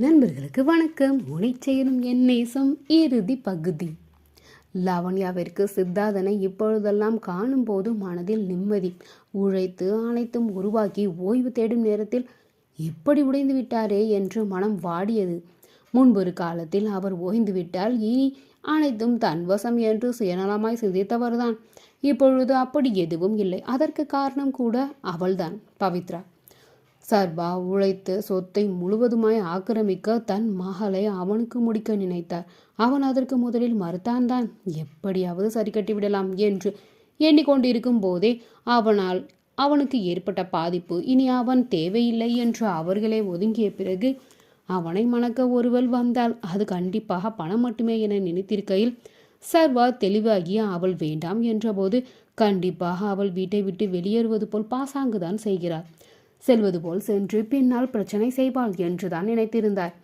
நண்பர்களுக்கு வணக்கம். உனைச்செயலும் என் நேசம். இறுதி பகுதி. லாவண்யாவிற்கு சித்தாதனை இப்பொழுதெல்லாம் காணும்போது மனதில் நிம்மதி. உழைத்து அனைத்தும் உருவாக்கி ஓய்வு தேடும் நேரத்தில் இப்படி உடைந்து விட்டாரே என்று மனம் வாடியது. முன்பொரு காலத்தில் அவர் ஓய்ந்து விட்டால் இனி அனைத்தும் தன்வசம் என்று சுயநலமாய் சிந்தித்தவர்தான். இப்பொழுது அப்படி எதுவும் இல்லை. அதற்கு காரணம் கூட அவள்தான் பவித்ரா. சர்பா உழைத்து சொத்தை முழுவதுமாய் ஆக்கிரமிக்க தன் மகளை அவனுக்கு முடிக்க நினைத்தார். அவன் அதற்கு முதலில் மறுத்தான் தான் எப்படியாவது சரி கட்டிவிடலாம் என்று எண்ணிக்கொண்டிருக்கும் போதே அவனால் அவனுக்கு ஏற்பட்ட பாதிப்பு இனி அவன் தேவையில்லை என்று அவர்களே ஒதுங்கிய பிறகு அவனை மணக்க ஒருவள் வந்தால் அது கண்டிப்பாக பணம் மட்டுமே என நினைத்திருக்கையில் சர்வா தெளிவாகி அவள் வேண்டாம் என்றபோது கண்டிப்பாக அவள் வீட்டை விட்டு வெளியேறுவது போல் பாசாங்குதான் செய்கிறார் செல்வது போல் சென்று பின்னால் பிரச்சனை செய்வாள் என்றுதான் நினைத்திருந்தார்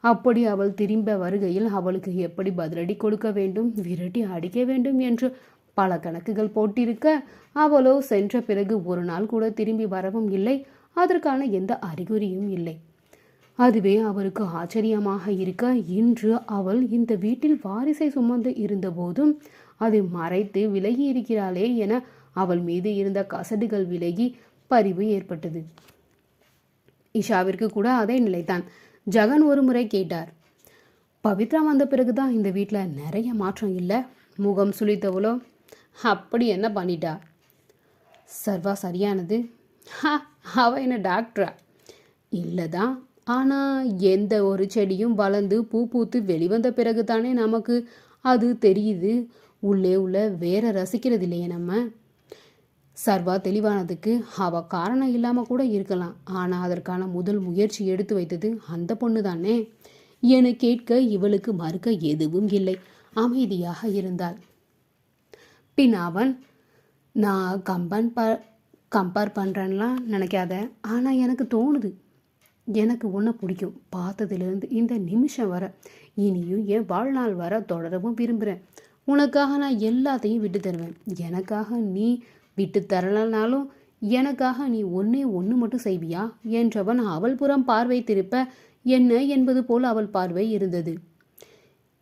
அப்படி அவள் திரும்ப வருகையில் அவளுக்கு எப்படி பதிலடி கொடுக்க வேண்டும் விரட்டி அடிக்க வேண்டும் என்று பல கணக்குகள் போட்டிருக்க அவளோ சென்ற பிறகு ஒரு நாள் கூட திரும்பி வரவும் இல்லை அதற்கான எந்த அறிகுறியும் இல்லை. அதுவே அவருக்கு ஆச்சரியமாக இருக்க இன்று அவள் இந்த வீட்டில் வாரிசை சுமந்து இருந்தபோதும் அதை மறைத்து விலகி இருக்கிறாளே என அவள் மீது இருந்த கசடுகள் விலகி பரிவு ஏற்பட்டது. இஷாவிற்கு கூட அதே நிலைதான். ஜகன் ஒரு முறை கேட்டார். பவித்ரா வந்த பிறகுதான் இந்த வீட்டில் நிறைய மாற்றம் இல்லை? முகம் சுளித்தவளோ? அப்படி என்ன பண்ணிட்டா? சர்வா சரியானது. ஹா அவ என்ன டாக்டரா? இல்லைதான் ஆனால் எந்த ஒரு செடியும் வளர்ந்து பூ பூத்து வெளிவந்த பிறகு தானே நமக்கு அது தெரியுது. உள்ளே உள்ள வேற ரசிக்கிறது இல்லையே நம்ம. சர்வா தெளிவானதுக்கு அவ காரணம் இல்லாமல் கூட இருக்கலாம். ஆனால் அதற்கான முதல் முயற்சி எடுத்து வைத்தது அந்த பொண்ணு தானே என கேட்க இவளுக்கு மறுக்க எதுவும் இல்லை. அமைதியாக இருந்தாள். பின் அவன் நான் கம்பன் ப கம்பேர் பண்ணுறேன்லாம் நினைக்காத. ஆனால் எனக்கு தோணுது. எனக்கு ஒன்று பிடிக்கும். பார்த்ததுலேருந்து இந்த நிமிஷம் வர. இனியும் என் வாழ்நாள் வர தொடரவும் விரும்புகிறேன் உனக்காக நான் எல்லாத்தையும் விட்டு தருவேன். எனக்காக நீ விட்டு தரலனாலும் எனக்காக நீ ஒன்னே ஒன்று மட்டும் செய்வியா? என்றவன் அவள் புறம் பார்வை திருப்ப என்ன? என்பது போல் அவள் பார்வை இருந்தது.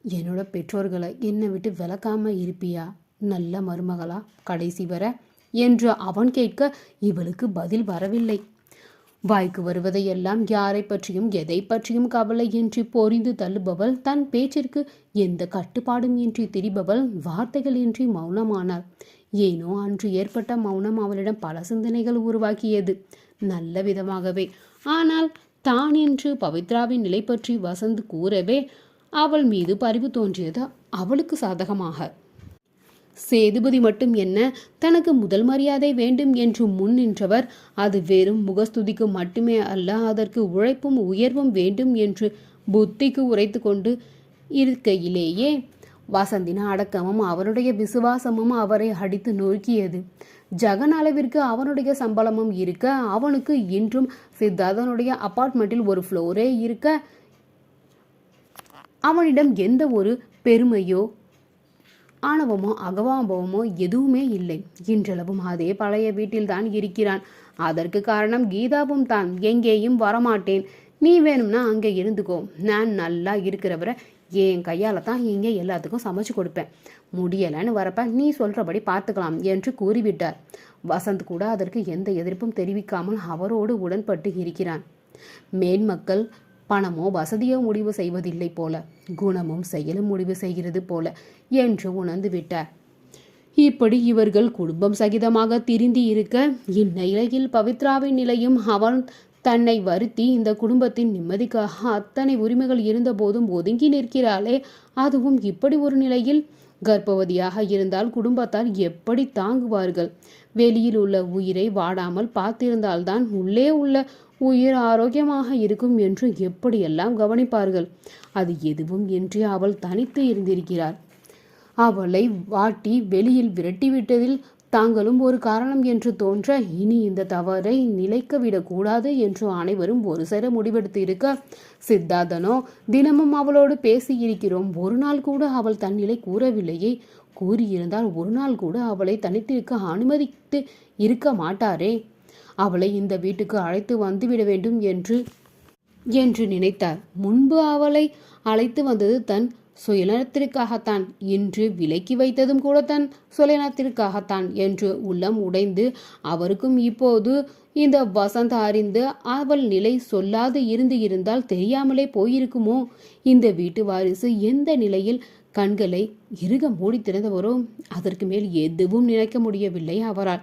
என்னோட பெற்றோர்களை என்னை விட்டு விளக்காம இருப்பியா நல்ல மருமகளா கடைசி வர? என்று அவன் கேட்க இவளுக்கு பதில் வரவில்லை. வாய்க்கு வருவதையெல்லாம் யாரை பற்றியும் எதை பற்றியும் கவலை என்று பொறிந்து தள்ளுபவள் தன் பேச்சிற்கு எந்த கட்டுப்பாடும் இன்றி திரிபவள் வார்த்தைகள் இன்றி மௌனமானாள். ஏனோ அன்று ஏற்பட்ட மௌனம் அவளிடம் பல சிந்தனைகள் உருவாக்கியது. நல்ல விதமாகவே. ஆனால் தான் என்று பவித்ராவின் நிலை பற்றி வசந்த் கூறவே அவள் மீது பரிவு தோன்றியது அவளுக்கு சாதகமாக. சேதுபதி மட்டும் என்ன தனக்கு முதல் மரியாதை வேண்டும் என்று முன் நின்றவர் அது வெறும் முகஸ்துதிக்கு மட்டுமே அல்ல அதற்கு உழைப்பும் உயர்வும் வேண்டும் என்று புத்திக்கு உரைத்து கொண்டு இருக்கையிலேயே வசந்தின் அடக்கமும் அவருடைய விசுவாசமும் அவரை அடித்து நொறுக்கியது. ஜகன் அளவிற்கு அவனுடைய சம்பளமும் இருக்க அவனுக்கு இன்றும் சித்தார்த்தனுடைய அப்பார்ட்மெண்ட்டில் ஒரு ஃப்ளோரே இருக்க அவனிடம் எந்த ஒரு பெருமையோ ஆணவமோ அகவாபவமோ எதுவுமே இல்லை. இன்றளவும் அதே பழைய வீட்டில்தான் இருக்கிறான். அதற்கு காரணம் கீதாவும் தான். எங்கேயும் வரமாட்டேன். நீ வேணும்னா அங்கே இருந்துக்கோ. நான் நல்லா இருக்கிறவரை என் கையால் தான் இங்கே எல்லாத்துக்கும் சமைச்சு கொடுப்பேன். முடியலைன்னு வரப்ப நீ சொல்கிறபடி பார்த்துக்கலாம் என்று கூறிவிட்டார். வசந்த் கூட அதற்கு எந்த எதிர்ப்பும் தெரிவிக்காமல் அவரோடு உடன்பட்டு இருக்கிறான். மேன்மக்கள் பணமோ வசதியோ முடிவு செய்வதில்லை போல குணமும் செயலும் முடிவு செய்கிறது போல என்று உணர்ந்து விட்டார். இப்படி இவர்கள் குடும்பம் சகிதமாக திரிந்தி இருக்க இந்நிலையில் பவித்ராவின் நிலையும் அவன் தன்னை வருத்தி இந்த குடும்பத்தின் நிம்மதிக்காக அத்தனை உரிமைகள் இருந்தபோதும் ஒதுங்கி நிற்கிறாளே. அதுவும் இப்படி ஒரு நிலையில் கர்ப்பவதியாக இருந்தால் குடும்பத்தார் எப்படி தாங்குவார்கள்? வெளியில் உள்ள உயிரை வாடாமல் பார்த்திருந்தால்தான் உள்ளே உள்ள உயிர் ஆரோக்கியமாக இருக்கும் என்று எப்படியெல்லாம் கவனிப்பார்கள்? அது எதுவும் இன்றி அவள் தனித்து இருந்திருக்கிறார் அவளை வாட்டி வெளியில் விரட்டிவிட்டதில் தாங்களும் ஒரு காரணம் என்று தோன்ற இனி இந்த தவறை நிலைக்க விடக்கூடாது என்று அனைவரும் ஒரு சேர முடிவெடுத்து இருக்க சித்தார்த்தனோ தினமும் அவளோடு பேசி இருக்கிறோம். ஒரு நாள் கூட அவள் தன்னிலை கூறவில்லையே. கூறியிருந்தால் ஒரு நாள் கூட அவளை தனித்திருக்க அனுமதித்து இருக்க மாட்டாரே. அவளை இந்த வீட்டுக்கு அழைத்து வந்துவிட வேண்டும் என்று என்று நினைத்தார். முன்பு அவளை அழைத்து வந்தது தன் சுயநலத்திற்காகத்தான் என்று விலக்கி வைத்ததும் கூட தன் சுயநலத்திற்காகத்தான் என்று உள்ளம் உடைந்து அவருக்கும் இப்போது இந்த வசந்த் அறிந்து அவள் நிலை சொல்லாது இருந்து இருந்தால் தெரியாமலே போயிருக்குமோ? இந்த வீட்டு வாரிசு எந்த நிலையில் கண்களை இறுக மூடி திறந்தவரோ? அதற்கு மேல் எதுவும் நினைக்க முடியவில்லை அவரால்.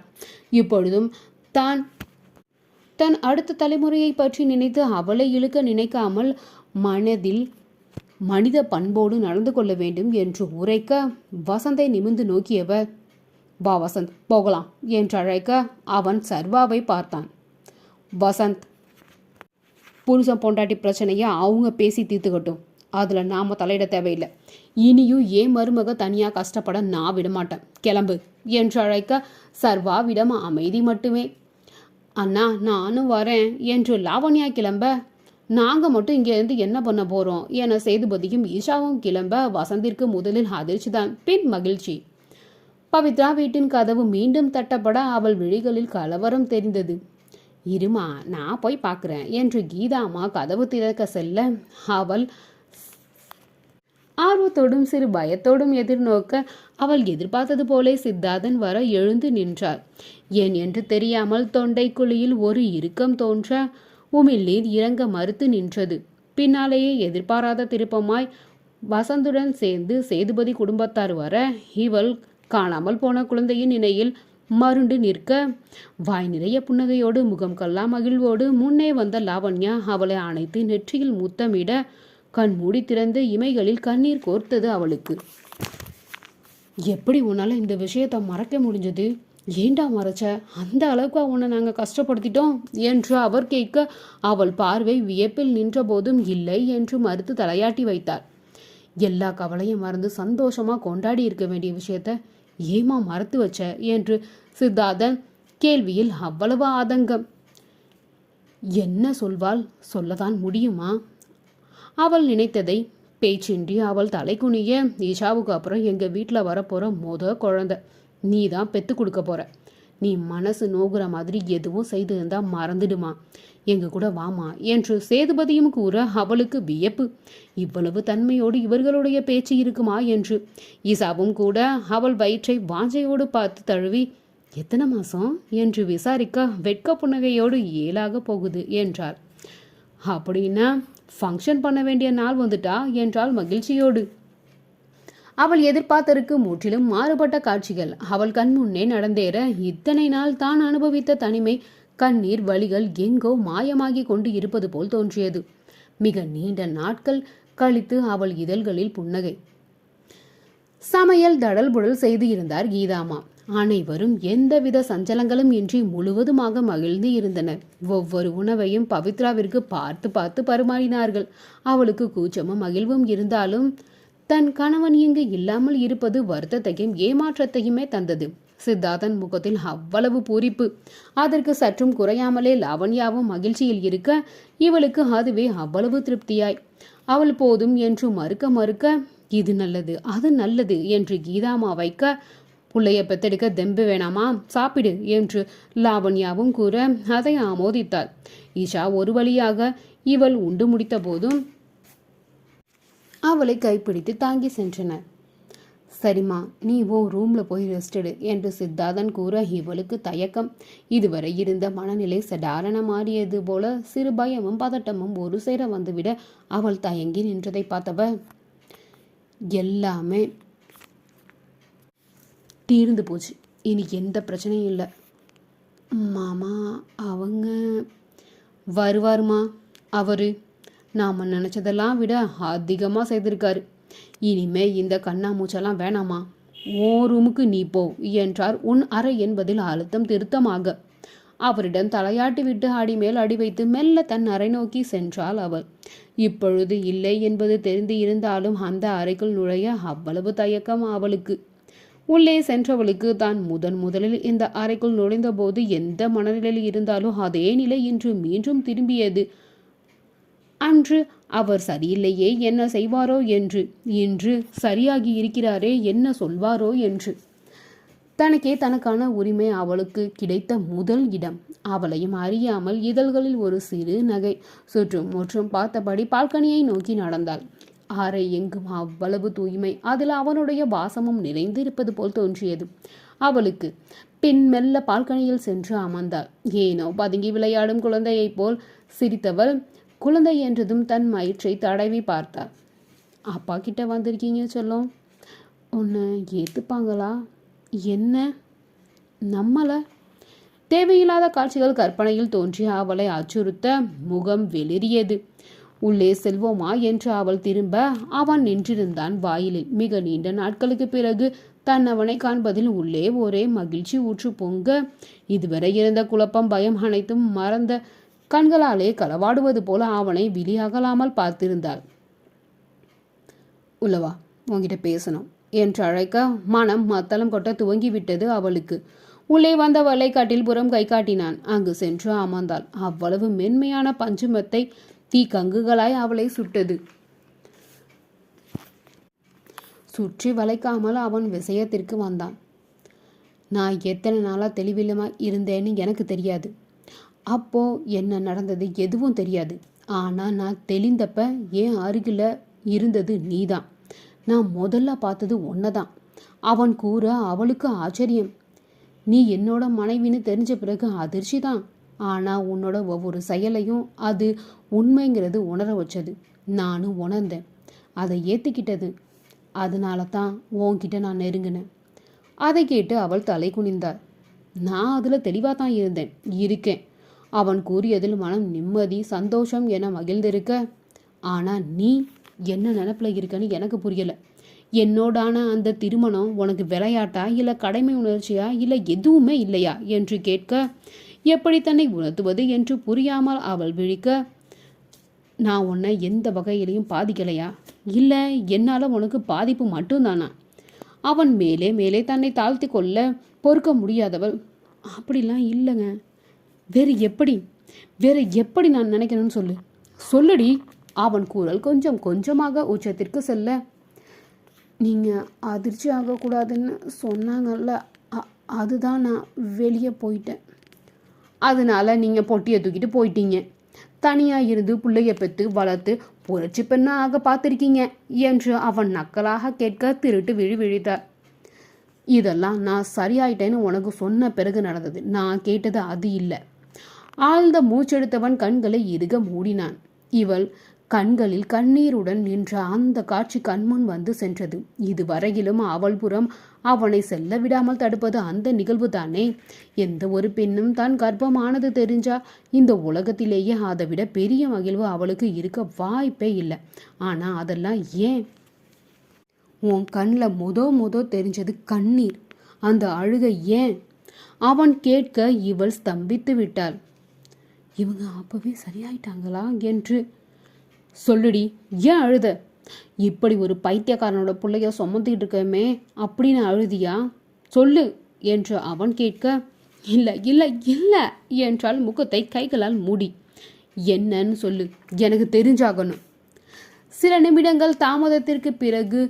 இப்பொழுதும் தான் தன் அடுத்த தலைமுறையை பற்றி நினைத்து அவளை இழுக்க நினைக்காமல் மனதில் மனித பண்போடு நடந்து கொள்ள வேண்டும் என்று உரைக்க வசந்தை நிமிர்ந்து நோக்கியவர் வா வசந்த் போகலாம் என்று அழைக்க அவன் சர்வாவை பார்த்தான். வசந்த். புருஷன் பொண்டாட்டி பிரச்சனையை அவங்க பேசி தீர்த்துக்கட்டும். அதில் நாம் தலையிட தேவையில்லை. இனியும் ஏன் மருமக தனியாக கஷ்டப்பட நான் விடமாட்டேன். கிளம்பு என்று அழைக்க சர்வாவிடம் அமைதி மட்டுமே. அண்ணா நானும் வரேன் என்று லாவண்யா கிளம்ப நாங்கள் மட்டும் இங்கேருந்து என்ன பண்ண போகிறோம் என சேதுபதியும் ஈஷாவும் கிளம்ப வசந்திற்கு முதலில் அதிர்ச்சி தான் பின் மகிழ்ச்சி. பவித்ரா வீட்டின் கதவு மீண்டும் தட்டப்பட அவள் விழிகளில் கலவரம் தெரிந்தது. இருமா நான் போய் பார்க்குறேன் என்று கீதாமா கதவு திறக்க செல்ல அவள் ஆர்வத்தோடும் சிறு பயத்தோடும் எதிர்நோக்க அவள் எதிர்பார்த்தது போலே சித்தார்த்தன் வர எழுந்து நின்றார் ஏன் என்று தெரியாமல் தொண்டை குழியில் ஒரு இறுக்கம் தோன்ற உமிழ்நீர் இறங்க மறுத்து நின்றது. பின்னாலேயே எதிர்பாராத திருப்பமாய் வசந்துடன் சேர்ந்து சேதுபதி குடும்பத்தார் வர இவள் காணாமல் போன குழந்தையின் இணையில் மருண்டு நிற்க வாய் நிறைய புன்னகையோடு முகம் கல்லா மகிழ்வோடு முன்னே வந்த லாவண்யா அவளை அணைத்து நெற்றியில் முத்தமிட கண் மூடி திறந்து இமைகளில் கண்ணீர் கோர்த்தது அவளுக்கு. எப்படி உன்னால் இந்த விஷயத்தை மறக்க முடிஞ்சது? ஏண்டா மறைச்ச? அந்த அளவுக்கு உன்னை நாங்கள் கஷ்டப்படுத்திட்டோம் என்று அவர் கேட்க அவள் பார்வை வியப்பில் நின்ற போதும் இல்லை என்று மறுத்து தலையாட்டி வைத்தார். எல்லா கவலையும் மறந்து சந்தோஷமா கொண்டாடி இருக்க வேண்டிய விஷயத்த ஏமா மறத்து வச்ச? என்று சித்தார்த்தன் கேள்வியில் அவ்வளவு ஆதங்கம். என்ன சொல்வாள்? சொல்லதான் முடியுமா? அவள் நினைத்ததை பேச்சின்றி அவள் தலைக்குனிய ஈஷாவுக்கு அப்புறம் எங்கள் வீட்டில் வரப்போகிற மொத குழந்தை. நீ தான் பெற்று கொடுக்க போற. நீ மனசு நோகுற மாதிரி எதுவும் செய்து இருந்தா மறந்துடுமா? எங்க கூட வாமா. என்று சேதுபதியும் கூற அவளுக்கு வியப்பு. இவ்வளவு தன்மையோடு இவர்களுடைய பேச்சு இருக்குமா என்று. இசாவும் கூட அவள் வயிற்றை வாஞ்சையோடு பார்த்து தழுவி எத்தனை மாசம்? என்று விசாரிக்க வெட்க புன்னகையோடு ஏலாக போகுது என்றார் அப்படின்னா ஃபங்க்ஷன் பண்ண வேண்டிய நாள் வந்துட்டா? என்றால் மகிழ்ச்சியோடு. அவள் எதிர்பார்த்தருக்கு முற்றிலும் மாறுபட்ட காட்சிகள். அவள் கண்முன்னே நடந்தேற இத்தனை நாள் தான் அனுபவித்த தனிமை கண்ணீர் வழிகள் எங்கோ மாயமாகி கொண்டு இருப்பது போல் தோன்றியது. மிக நீண்ட நாட்கள் கழித்து அவள் இதழ்களில் புன்னகை. சமையல் தடல் புடல் செய்து இருந்தார் கீதாமா. அனைவரும் எந்தவித சஞ்சலங்களும் இன்றி முழுவதுமாக மகிழ்ந்து இருந்தனர். ஒவ்வொரு உணவையும் பவித்ராவிற்கு பார்த்து பார்த்து பரிமாறினார்கள். அவளுக்கு கூச்சமும் மகிழ்வும் இருந்தாலும் தன் கணவன் இங்கு இல்லாமல் இருப்பது வருத்தத்தையும் ஏமாற்றத்தையுமே தந்தது. சித்தார்த்தன் முகத்தில் அவ்வளவு பூரிப்பு. அதற்கு சற்றும் குறையாமலே லாவண்யாவும் மகிழ்ச்சியில் இருக்க இவளுக்கு அதுவே அவ்வளவு திருப்தியாய். அவள் போதும் என்று மறுக்க மறுக்க இது நல்லது அது நல்லது என்று கீதாமா வைக்க புள்ளைய பெத்தெடுக்க தெம்பு வேணாமா? சாப்பிடு என்று லாவண்யாவும் கூற அதை ஆமோதித்தாள். ஈஷா ஒரு வழியாக இவள் உண்டு முடித்த போதும் அவளை கைப்பிடித்து தாங்கி சென்றனர் சரிம்மா நீ ஓ ரூம்ல போய் ரெஸ்ட் எடு என்று சித்தார்த்தன் கூற இவளுக்கு தயக்கம். இதுவரை இருந்த மனநிலை சடாரண மாறியது போல சிறு பயமும் பதட்டமும் ஒரு சேர வந்துவிட அவள் தயங்கி நின்றதை பார்த்தவ எல்லாமே தீர்ந்து போச்சு. இனி எந்த பிரச்சனையும் இல்லை. மாமா அவங்க வருவாருமா? அவரு நாம் நினச்சதெல்லாம் விட அதிகமாக செய்திருக்காரு. இனிமே இந்த கண்ணாமூச்செல்லாம் வேணாமா? ஓ ரூமுக்கு நீ போ என்றார் உன் அறை என்பதில் அழுத்தம் திருத்தமாக. அவரிடம் தலையாட்டி விட்டு அடி மேல் அடி வைத்து மெல்ல தன் அறை நோக்கி சென்றாள் அவள். இப்பொழுது இல்லை என்பது தெரிந்து இருந்தாலும் அந்த அறைக்குள் நுழைய அவ்வளவு தயக்கம் அவளுக்கு. உள்ளே சென்றவளுக்கு தான் முதன் முதலில் இந்த அறைக்குள் நுழைந்தபோது எந்த மனநிலையில் இருந்தாலும் அதே நிலை இன்று மீண்டும் திரும்பியது. அன்று அவர் சரியில்லையே என்ன செய்வாரோ என்று. இன்று சரியாகி இருக்கிறாரே என்ன சொல்வாரோ என்று. தனக்கே தனக்கான உரிமை அவளுக்கு கிடைத்த முதல் இடம். அவளையும் அறியாமல் இதழ்களில் ஒரு சிறு நகை சுற்றும் முற்றும் பார்த்தபடி பால்கனியை நோக்கி நடந்தாள். ஆரை எங்கும் அவ்வளவு தூய்மை. அதில் அவனுடைய வாசமும் நிறைந்து இருப்பது போல் தோன்றியது. அவளுக்கு பின் மெல்ல பால்கனியில் சென்று அமர்ந்தாள். ஏனோ பதுங்கி விளையாடும் குழந்தையைப் போல் சிரித்தவள் குழந்தை என்றதும் தன் மயிற்றை தடவி பார்த்தார். அப்பா கிட்ட வந்திருக்கீங்க சொல்லும் உன்னை ஏற்றுப்பாங்களா என்ன? நம்மளை? தேவையில்லாத காட்சிகள் கற்பனையில் தோன்றி அவளை அச்சுறுத்த முகம் வெளிரியது உள்ளே செல்வோமா? என்று அவள் திரும்ப அவன் நின்றிருந்தான் வாயிலில். மிக நீண்ட நாட்களுக்கு பிறகு தன் அவனை காண்பதில் உள்ளே ஒரே மகிழ்ச்சி ஊற்று பொங்க. இதுவரை இருந்த குழப்பம் பயம் அனைத்தும் மறந்த கண்களாலே களவாடுவது போல அவனை விழியாகலாமல் பார்த்திருந்தாள். உள்ளவா உன்கிட்ட பேசணும் என்று அழைக்க மனம் மத்தளம் கொட்ட துவங்கிவிட்டது அவளுக்கு. உள்ளே வந்த வல்லைக்காட்டில் புறம் கை காட்டினான். அங்கு சென்று அமர்ந்தாள். அவ்வளவு மென்மையான பஞ்சுமத்தை தீ கங்குகளாய் அவளை சுட்டது. சுற்றி வளைக்காமல் அவன் விஷயத்திற்கு வந்தான். நான் எத்தனை நாளாக தெளிவில்லமாக இருந்தேன்னு எனக்கு தெரியாது. அப்போ என்ன நடந்தது எதுவும் தெரியாது. ஆனால் நான் தெளிந்தப்ப ஏன் அருகில் இருந்தது நீதான். நான் முதல்ல பார்த்தது ஒன்றை தான் அவன் கூற அவளுக்கு ஆச்சரியம். நீ என்னோட மனைவின்னு தெரிஞ்ச பிறகு அதிர்ச்சி தான் ஆனால் உன்னோட ஒவ்வொரு செயலையும் அது உண்மைங்கிறது உணர வச்சது. நானும் உணர்ந்தேன். அதை ஏற்றுக்கிட்டது அதனால தான் உன்கிட்ட நான் நெருங்கினேன். அதை கேட்டு அவள் தலை குனிந்தாள். நான் அதில் தெளிவாக தான் இருந்தேன். இருக்கேன். அவன் கூறியதில் மனம் நிம்மதி சந்தோஷம் என மகிழ்ந்திருக்க ஆனால் நீ என்ன நினப்பில் இருக்கன்னு எனக்கு புரியலை. என்னோடான அந்த திருமணம் உனக்கு விளையாட்டா இல்லை கடமை உணர்ச்சியா இல்லை எதுவுமே இல்லையா? என்று கேட்க எப்படி தன்னை உணர்த்துவது என்று புரியாமல் அவள் விழிக்க நான் உன்னை எந்த வகையிலையும் பாதிக்கலையா? இல்லை என்னால் உனக்கு பாதிப்பு மட்டும்தானா? அவன் மேலே மேலே தன்னை தாழ்த்தி கொள்ள பொறுக்க முடியாதவள் அப்படிலாம் இல்லைங்க. வேறு எப்படி? வேறு எப்படி நான் நினைக்கணும்னு சொல்லு. சொல்லுடி. அவன் குரல் கொஞ்சம் கொஞ்சமாக உச்சத்திற்கு செல்ல. நீங்கள் அதிர்ச்சி ஆகக்கூடாதுன்னு சொன்னாங்கல்ல. அ- அதுதான் நான் வெளியே போயிட்டேன். அதனால நீங்கள் பொட்டியை தூக்கிட்டு போயிட்டீங்க. தனியாக இருந்து பிள்ளைய பெற்று வளர்த்து புரட்சி பெண்ணாக ஆக பார்த்துருக்கீங்க என்று அவன் நக்கலாக கேட்க திருட்டு விழி விழித்தார். இதெல்லாம் நான் சரியாயிட்டேன்னு உனக்கு சொன்ன பிறகு நடந்தது. நான் கேட்டது அது இல்லை. ஆழ்ந்த மூச்செடுத்தவன் கண்களை இறுக மூடினான். இவள் கண்களில் கண்ணீருடன் நின்ற அந்த காட்சி கண்முன் வந்து சென்றது. இதுவரையிலும் அவள் புறம் அவனை செல்ல விடாமல் தடுப்பது அந்த நிகழ்வு தானே எந்த ஒரு பெண்ணும் தான் கர்ப்பமானது தெரிஞ்சா இந்த உலகத்திலேயே அதை விட பெரிய மகிழ்வு அவளுக்கு இருக்க வாய்ப்பே இல்லை. ஆனா அதெல்லாம் ஏன்? உன் கண்ணில் முத முத தெரிஞ்சது கண்ணீர். அந்த அழுகை ஏன்? அவன் கேட்க இவள் ஸ்தம்பித்து விட்டாள். இவங்க அப்பவே சரியாயிட்டாங்களா என்று சொல்லுடி. ஏன் அழுத? இப்படி ஒரு பைத்தியக்காரனோட பிள்ளைய சுமந்துக்கிட்டு இருக்கமே அப்படின்னு அழுதியா? சொல்லு என்று அவன் கேட்க இல்லை இல்லை இல்லை என்றால் முகத்தை கைகளால் மூடி. என்னன்னு சொல்லு எனக்கு தெரிஞ்சாகணும். சில நிமிடங்கள் தாமதத்திற்கு பிறகு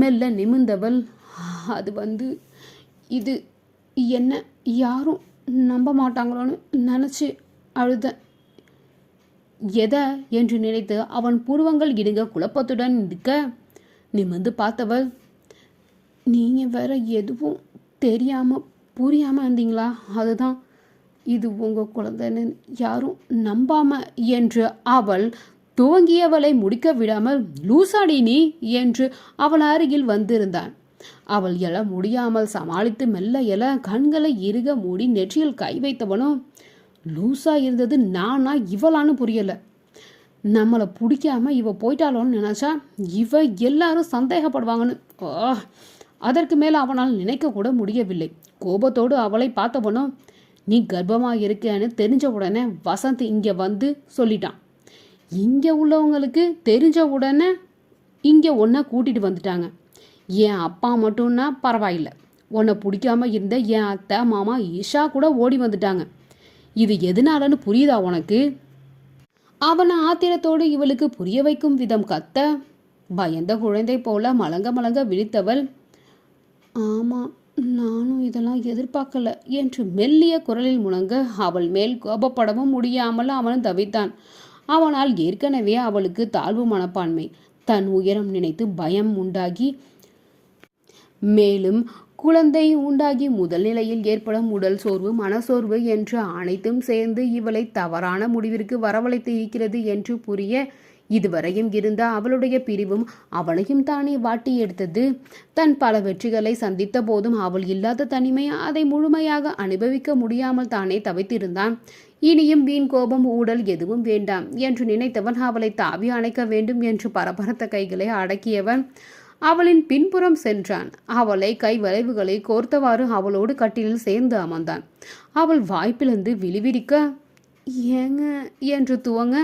மெல்ல நிமிர்ந்தவள் அது வந்து இது என்ன யாரும் நம்ப மாட்டாங்களோன்னு நினச்சி அழுத எதை என்று நினைத்து அவன் புருவங்கள் இடுங்க குழப்பத்துடன் இருக்க நிமிர்ந்து பார்த்தவள் நீங்கள் வேற எதுவும் தெரியாமல் புரியாமல் இருந்தீங்களா? அதுதான். இது உங்கள் குழந்தைன்னு யாரும் நம்பாம என்று அவள் துவங்கியவளை முடிக்க விடாமல் லூசாடி நீ என்று அவள் அருகில் வந்திருந்தான். அவள் எழ முடியாமல் சமாளித்து மெல்ல எழ கண்களை இறுக மூடி நெற்றியில் கை வைத்தவனும் லூஸாக இருந்தது நானா இவளான்னு புரியலை. நம்மளை பிடிக்காம இவ போயிட்டாளோன்னு நினச்சா இவ எல்லாரும் சந்தேகப்படுவாங்கன்னு. அதற்கு மேல் அவனால் நினைக்க கூட முடியவில்லை. கோபத்தோடு அவளை பார்த்தவனும் நீ கர்ப்பமாக இருக்கேன்னு தெரிஞ்ச உடனே வசந்த் இங்கே வந்து சொல்லிட்டான். இங்கே உள்ளவங்களுக்கு தெரிஞ்ச உடனே இங்கே ஒன்றை கூட்டிகிட்டு வந்துட்டாங்க. என் அப்பா மட்டும்னா பரவாயில்லை. உன்னை பிடிக்காம இருந்த என் அத்தை மாமா ஈஷா கூட ஓடி வந்துட்டாங்க. இது எதனாலன்னு புரியுதா உனக்கு? அவனை ஆத்திரத்தோடு இவளுக்கு புரிய வைக்கும் விதம் கத்த பயந்த குழந்தை போல மலங்க மலங்க விழித்தவள். ஆமாம் நானும் இதெல்லாம் எதிர்பார்க்கல என்று மெல்லிய குரலில் முழங்க அவள் மேல் கோபப்படவும் முடியாமல் அவன் தவித்தான். அவனால் ஏற்கனவே அவளுக்கு தாழ்வு மனப்பான்மை தன் உயரம் நினைத்து பயம் உண்டாகி மேலும் குழந்தை உண்டாகி முதல் நிலையில் ஏற்படும் உடல் சோர்வு மனசோர்வு என்று அனைத்தும் சேர்ந்து இவளை தவறான முடிவிற்கு வரவழைத்து இருக்கிறது என்று புரிய இதுவரையும் இருந்த அவளுடைய பிரிவும் அவளையும் தானே வாட்டி எடுத்தது. தன் பல வெற்றிகளை சந்தித்த போதும் அவள் இல்லாத தனிமை அதை முழுமையாக அனுபவிக்க முடியாமல் தானே தவித்திருந்தான். இனியும் வீண் கோபம் ஊடல் எதுவும் வேண்டாம் என்று நினைத்தவன் அவளை தாவி அணைக்க வேண்டும் என்று பரபரத்த கைகளை அடக்கியவன். அவளின் பின்புறம் சென்றான். அவளை கை வளைவுகளை கோர்த்தவாறு அவளோடு கட்டிலில் சேர்ந்து அமர்ந்தான். அவள் வாய்ப்பிலிருந்து விழிவிரிக்க ஏங்க என்று துவங்க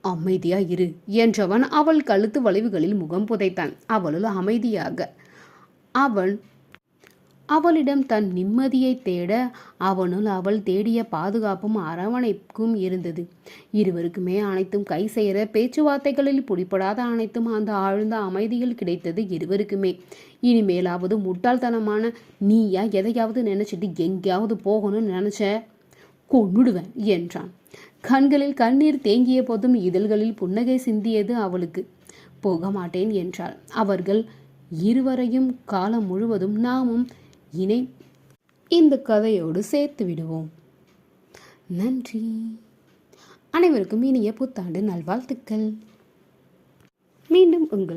அமைதியா இரு என்றவன் அவள் கழுத்து வளைவுகளில் முகம் புதைத்தான். அவளுள் அமைதியாக அவன் அவளிடம் தன் நிம்மதியை தேட அவனுள் அவள் தேடிய பாதுகாப்பும் அரவணைப்பும் இருந்தது. இருவருக்குமே அனைத்தும் கை சேர பேச்சுவார்த்தைகளில் பிடிபடாத அனைத்தும் அந்த ஆழ்ந்த அமைதியில் கிடைத்தது இருவருக்குமே. இனிமேலாவது முட்டாள்தனமான நீயா எதையாவது நினைச்சிட்டு எங்கேயாவது போகணும்னு நினைச்ச கொன்னுடுவேன் என்றான். கண்களில் கண்ணீர் தேங்கிய போதும் இதழ்களில் புன்னகை சிந்தியது அவளுக்கு. போக மாட்டேன் என்றாள். அவர்கள் இருவரையும் காலம் முழுவதும் நாமும் இணை. இந்த கதையோடு சேர்த்து விடுவோம். நன்றி. அனைவருக்கும் இனிய புத்தாண்டு நல்வாழ்த்துக்கள். மீண்டும் உங்களை